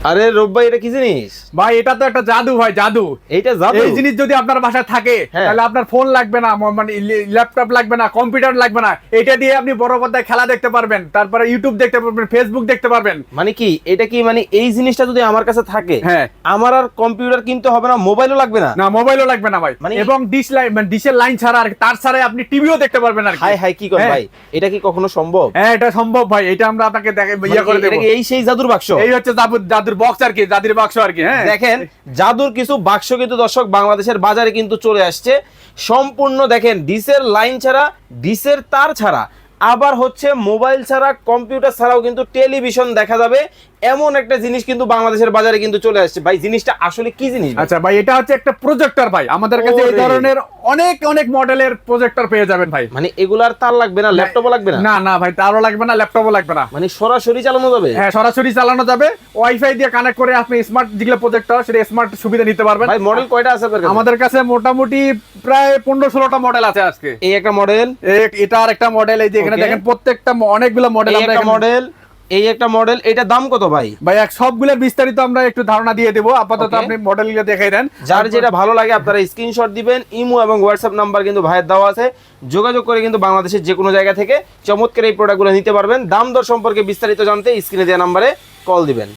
আরে রূপ ভাই এটা কি জিনিস? ভাই এটা তো একটা জাদু ভাই জাদু। এইটা জাদু? এই জিনিস যদি আপনার বাসায় থাকে হ্যাঁ। তাহলে আপনার ফোন লাগবে না মানে ল্যাপটপ লাগবে না কম্পিউটার লাগবে না। এটা দিয়ে আপনি বড় পর্দায় খেলা দেখতে পারবেন তারপরে ইউটিউব দেখতে পারবেন ফেসবুক দেখতে পারবেন। মানে কি এটা কি মানে এই জিনিসটা যদি আমার কাছে থাকে হ্যাঁ। আমার আর কম্পিউটার কিনতে হবে না মোবাইলও লাগবে না? না মোবাইলও লাগবে না ভাই। মানে- এবং ডিশ লাইন মানে ডিশের লাইন ছাড়া আর তার ছাড়াই আপনি টিভিও দেখতে পারবেন আর কি। হাই হাই কি কর হ্যাঁ। ভাই এটা কি কখনো সম্ভব? হ্যাঁ এটা সম্ভব ভাই এটা আমরা আপনাকে দেখে ইয়ে মানে করে দেবো। এই সেই জাদুর বাক্স? এই হচ্ছে জাদুর জাদুর বক্স আর কি? জাদুর বাক্স আর কি হ্যাঁ? দেখেন, জাদুর কিছু বাক্স কিন্তু দর্শক বাংলাদেশের বাজারে কিন্তু চলে আসছে। সম্পূর্ণ দেখেন, ডিসের লাইন ছাড়া, ডিসের তার ছাড়া। আবার হচ্ছে মোবাইল ছাড়া কম্পিউটার ছাড়াও কিন্তু টেলিভিশন দেখা যাবে। এমন একটা জিনিস কিন্তু বাংলাদেশের বাজারে কিন্তু চলে আসছে। ভাই জিনিসটা আসলে কি জিনিস আচ্ছা ভাই এটা হচ্ছে একটা প্রজেক্টর ভাই। আমাদের কাছে এই ধরনের অনেক অনেক মডেলের প্রজেক্টর পেয়ে যাবেন ভাই। মানে এগুলার তার লাগবে না? ল্যাপটপও লাগবে না? না না ভাই তারও লাগবে না ল্যাপটপও লাগবে না। মানে সরাসরি চালানো যাবে? হ্যাঁ সরাসরি চালানো যাবে। ওয়াইফাই দিয়ে কানেক্ট করে আপনি স্মার্ট যেগুলো প্রজেক্টর সেটা স্মার্ট সুবিধা নিতে পারবেন। ভাই মডেল কয়টা আছে আপনার কাছে? আমাদের কাছে মোটামুটি প্রায় পনেরো ষোলোটা মডেল আছে আজকে। এই একটা মডেল এটা আর একটা মডেল এই যে এখানে দেখেন প্রত্যেকটা অনেকগুলো মডেল আমরা একটা মডেল এই একটা মডেল এটা দাম কত ভাই? ভাই এক সবগুলোর বিস্তারিত আমরা একটু ধারণা দিয়ে দেবো। আপাতত. আপনি মডেলগুলো দেখাই দেন। যার যেটা ভালো লাগে আপনারা স্ক্রিনশট দিবেন ইমো এবং হোয়াটসঅ্যাপ নাম্বার কিন্তু ভাইয়ের দেওয়া আছে। যোগাযোগ করে কিন্তু বাংলাদেশের যে কোনো জায়গা থেকে চমৎকার এই প্রোডাক্টগুলো নিতে পারবেন। দাম দর সম্পর্কে বিস্তারিত জানতে স্ক্রিনে দেওয়া নাম্বারে কল দিবেন।